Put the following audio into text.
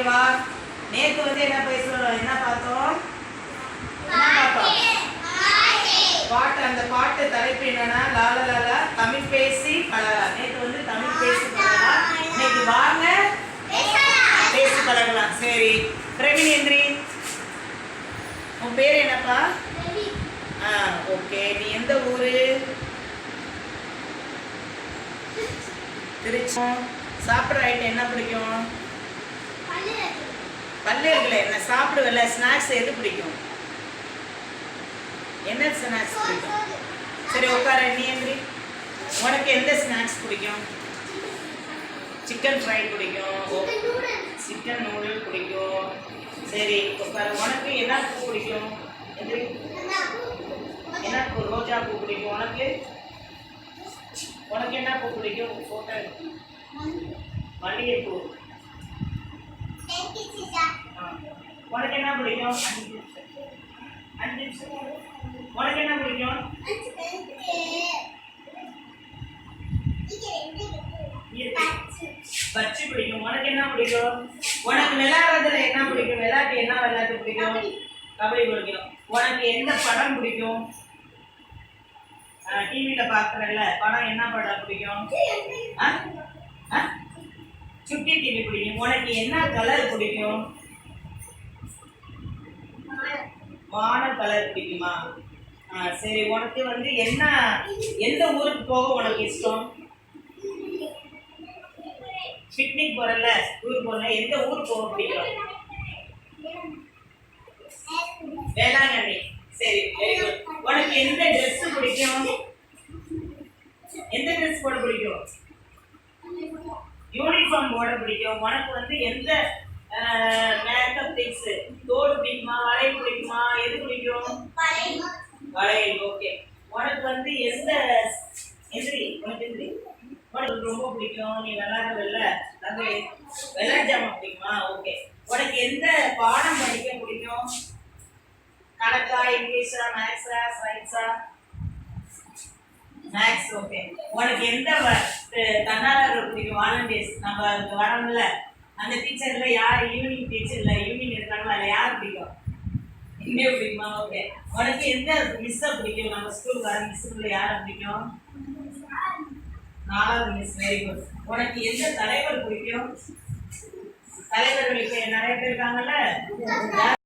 ஓகேவா? நேத்து வந்து என்ன பேசுறோம் என்ன பார்த்தோம்? பாட்டு அந்த பாட்டு தலைப்பு என்னன்னா லால லாலா தமிழ் பேசி பழகலாம். நேத்து வந்து தமிழ் பேசி பழகலாம். இன்னைக்கு வாங்க பேசி பழகலாம். சரி. பிரவீனேந்திரி உன் பேர் என்னப்பா? ஆ ஓகே. நீ எந்த ஊரு? திருச்சி. சாப்பிட்ற ஐட்டம் என்ன பிடிக்கும்? பல்லு இருக்குல்ல என்ன சாப்பிடுவல ஸ்நாக்ஸ் எது பிடிக்கும்? என்ன ஸ்நாக்ஸ் பிடிக்கும்? சரி உட்கார நீ எந்திரி. உனக்கு எந்த ஸ்நாக்ஸ் பிடிக்கும்? சிக்கன் ஃப்ரை பிடிக்கும். சிக்கன் நூடுல் பிடிக்கும். சரி உட்கார. உனக்கு என்ன பூ பிடிக்கும்? எந்திரி. என்ன பூ? ரோஜா பூ பிடிக்கும். உனக்கு? உனக்கு என்ன பூ பிடிக்கும்? ஃபோட்டோ மல்லிகைப்பூ. உனக்கு என்ன பிடிக்கும்? அஞ்சு நிமிஷம். அஞ்சு உனக்கு என்ன பிடிக்கும்? பச்சு பிடிக்கும். உனக்கு என்ன பிடிக்கும்? உனக்கு விளையாடுறதுல என்ன பிடிக்கும்? விளையாட்டு என்ன விளையாட்டு பிடிக்கும்? கபடி பிடிக்கும். உனக்கு எந்த படம் பிடிக்கும்? டிவியில பாக்குறல படம் என்ன படம் பிடிக்கும்? ஆ? சுட்டி டிவி பிடிக்கும். உனக்கு என்ன கலர் பிடிக்கும்? வான கலர் பிடிக்குமா சரி உனக்கு வந்து என்ன எந்த ஊருக்கு போக உனக்கு இஷ்டம்? பிக்னிக் போறல ஊருக்கு போறல எந்த ஊர் போக பிடிக்கும்? வேளாங்கண்ணி. சரி வெரி குட் உனக்கு எந்த ட்ரெஸ் பிடிக்கும்? எந்த ட்ரெஸ் போட பிடிக்கும்? யூனிஃபார்ம் போட பிடிக்கும். உனக்கு வந்து எந்த திங்ஸ் தோடு பிடிக்குமா வளை பிடிக்குமா எது பிடிக்கும்? வளை ஓகே உனக்கு வந்து எந்த எதிரி? உனக்கு எதிரி? உனக்கு ரொம்ப பிடிக்கும். நீ விளையாடுறதில்ல அது வெள்ளை ஜாமான் பிடிக்குமா? ஓகே உனக்கு எந்த பாடம் படிக்க பிடிக்கும்? கணக்கா இங்கிலீஷா மேக்ஸா சயின்ஸா? மேக்ஸ் ஓகே உனக்கு எந்த வ- பிடிக்கும்? வாலண்டியர்ஸ் நம்ம அங்க வரோம்ல. அந்த டீச்சர்ல யார்? ஈவினிங் டீச்சர்ல ஈவினிங் இருக்காங்களா? அதில் யார் பிடிக்கும்? இங்கே பிடிக்குமா? ஓகே உனக்கு எந்த மிஸ்ஸை பிடிக்கும்? நம்ம ஸ்கூல் வர மிஸ்ஸுக்குள்ள யாரை பிடிக்கும்? நாலாவது மிஸ் வெரி குட் உனக்கு எந்த தலைவர் பிடிக்கும்? தலைவர்களுக்கு நிறைய பேர் இருக்காங்கல்ல?